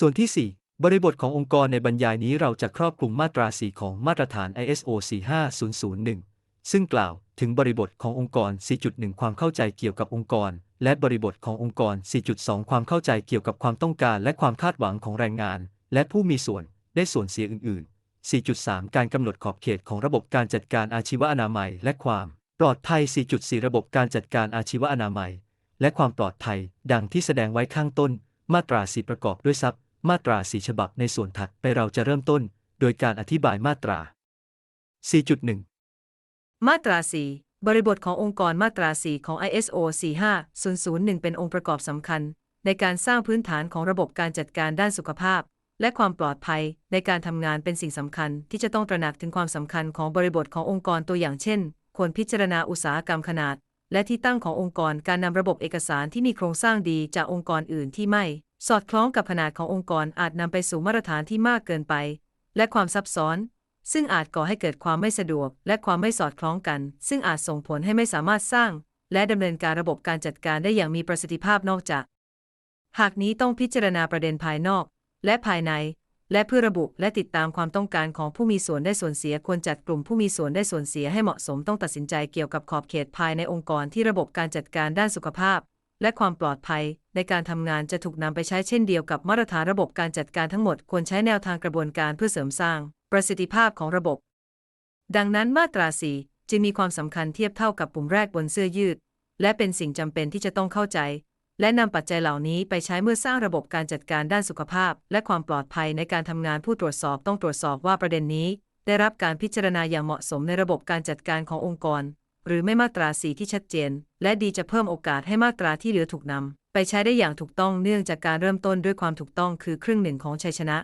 ส่วนที่ 4 บริบทขององค์กรในบรรยายนี้เราจะครอบคลุมมาตรา 4 ของมาตรฐาน ISO 45001 ซึ่งกล่าวถึงบริบทขององค์กร 4.1 ความเข้าใจเกี่ยวกับองค์กร และบริบทขององค์กร 4.2 ความเข้าใจเกี่ยวกับความต้องการ และความคาดหวังของแรงงาน และผู้มีส่วนได้ส่วนเสียอื่น ๆ4.3 การกำหนดขอบเขตของระบบการจัดการอาชีวอนามัย และความปลอดภัย 4.4 ระบบการจัดการอาชีวอนามัย และความปลอดภัย ดังที่แสดงไว้ข้างต้น มาตรา 4 ประกอบด้วยซับ มาตรา4ฉบับในส่วนถัดไปเราจะเริ่มต้น โดยการอธิบายมาตรา 4.1 มาตรา 4 บริบทขององค์กรมาตรา 4 ของ ISO 45001 เป็นองค์ประกอบสำคัญ ในการสร้างพื้นฐานของระบบการจัดการด้านสุขภาพ และความปลอดภัยในการทำงานเป็นสิ่งสำคัญ ที่จะต้องตระหนักถึงความสำคัญของบริบทขององค์กรตัวอย่างเช่น ควรพิจารณาอุตสาหกรรมขนาด และที่ตั้งขององค์กรการนำระบบเอกสารที่มีโครงสร้างดีจากองค์กรอื่นที่ไม่ สอดคล้องกับขนาดขององค์กรอาจนำไปสู่มาตรฐานที่มากเกินไป และความซับซ้อน ซึ่งอาจก่อให้เกิดความไม่สะดวก และความไม่สอดคล้องกัน ซึ่งอาจส่งผลให้ไม่สามารถสร้าง และดำเนินการระบบการจัดการได้อย่างมีประสิทธิภาพนอกจาก หากนี้ต้องพิจารณาประเด็นภายนอก และภายใน และเพื่อระบุและติดตามความต้องการของผู้มีส่วนได้ส่วนเสียควรจัดกลุ่มผู้มีส่วนได้ส่วนเสียให้เหมาะสมต้องตัดสินใจเกี่ยวกับขอบเขตภายในองค์กรที่ระบบการจัดการด้านสุขภาพ และความปลอดภัย ในการทำงานจะถูกนำไปใช้เช่นเดียวกับมาตรฐานระบบการจัดการทั้งหมดควรใช้แนวทางกระบวนการเพื่อเสริมสร้าง ประสิทธิภาพของระบบ ดังนั้นมาตรา4จึงมีความสำคัญเทียบเท่ากับปุ่มแรกบนเสื้อยืด และเป็นสิ่งจำเป็นที่จะต้องเข้าใจ และนำปัจจัยเหล่านี้ไปใช้เมื่อสร้างระบบการจัดการด้านสุขภาพ และความปลอดภัยในการทำงานผู้ตรวจสอบต้องตรวจสอบว่าประเด็นนี้ ได้รับการพิจารณาอย่างเหมาะสมในระบบการจัดการขององค์กร หรือไม่มาตรา4ที่ชัดเจน และดีจะเพิ่มโอกาสให้มาตราที่เหลือถูกนำ ใช้ได้อย่างถูกต้องเนื่องจากการเริ่มต้นด้วยความถูกต้องคือครึ่งหนึ่งของชัยชนะ